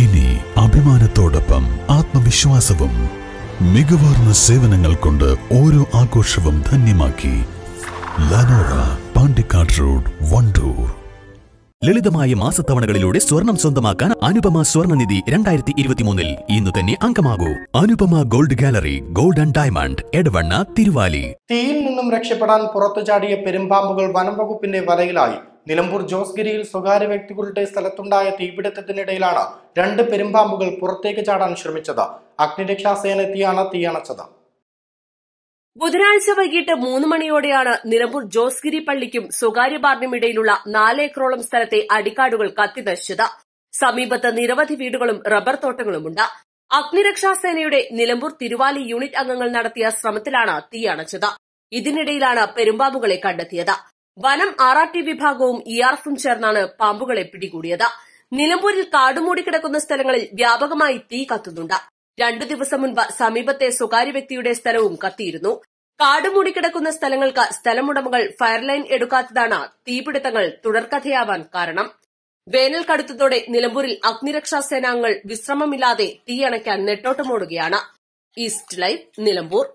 ഇനി അഭിമാനത്തോടൊപ്പം ആത്മവിശ്വാസവും മികവാർന്ന സേവനങ്ങൾ കൊണ്ട് ഓരോ ആഘോഷവും ധന്യമാക്കി ലനോറ പാണ്ടിക്കാട് റോഡ് വണ്ടൂർ. ലളിതമായ മാസത്തവണകളിലൂടെ സ്വർണം സ്വന്തമാക്കാൻ അനുപമ സ്വർണനിധി രണ്ടായിരത്തി ഇരുപത്തിമൂന്നിൽ ഇന്ന് തന്നെ അംഗമാകൂ. Anupama gold gallery gold and diamond Edavanna Thiruvali. തീയിൽ നിന്നും രക്ഷപ്പെടാൻ പുറത്തു ചാടിയ പെരുമ്പാമ്പുകൾ വനം വകുപ്പിന്റെ വലയിലായി. നിലമ്പൂർ ജോസ്ഗിരിയിൽ സ്വകാര്യ വ്യക്തികളുടെ സ്ഥലത്തുണ്ടായ തീപിടുത്തത്തിനിടയിലാണ് രണ്ട് പെരുമ്പാമ്പുകൾ പുറത്തേക്ക് ചാടാൻ ശ്രമിച്ചത്. അഗ്നിരക്ഷാസേന എത്തിയാണ് തീയണച്ചത്. ബുധനാഴ്ച വൈകിട്ട് മൂന്ന് മണിയോടെയാണ് നിലമ്പൂർ ജോസ്ഗിരി പള്ളിക്കും സ്വകാര്യ ബാറിനും ഇടയിലുള്ള നാലേക്കറോളം സ്ഥലത്തെ അടിക്കാടുകൾ കത്തിനശിച്ചത് സമീപത്ത് നിരവധി വീടുകളും റബ്ബർ തോട്ടങ്ങളുമുണ്ട്. അഗ്നിരക്ഷാസേനയുടെ നിലമ്പൂർ തിരുവാലി യൂണിറ്റ് അംഗങ്ങൾ നടത്തിയ ശ്രമത്തിലാണ് തീയണച്ചത് ഇതിനിടയിലാണ് പെരുമ്പാമ്പുകളെ കണ്ടെത്തിയത്. വനം ആർ വിഭാഗവും ഇ ചേർന്നാണ് പാമ്പുകളെ പിടികൂടിയത്. നിലമ്പൂരിൽ കാടുമൂടി കിടക്കുന്ന സ്ഥലങ്ങളിൽ വ്യാപകമായി തീ കത്തുന്നുണ്ട്. രണ്ടു ദിവസം മുൻപ് സമീപത്തെ സ്വകാര്യ വ്യക്തിയുടെ സ്ഥലവും കത്തിയിരുന്നു. കാടുമൂടി കിടക്കുന്ന സ്ഥലങ്ങൾക്ക് സ്ഥലമുടമകൾ ഫയർലൈൻ എടുക്കാത്തതാണ് തീപിടുത്തങ്ങൾ തുടർക്കഥയാവാൻ കാരണം. വേനൽ കടുത്തതോടെ നിലമ്പൂരിൽ അഗ്നിരക്ഷാ സേനാംഗങ്ങൾ വിശ്രമമില്ലാതെ തീയണയ്ക്കാൻ നെട്ടോട്ടമോടുകയാണ്. East live Nilambur.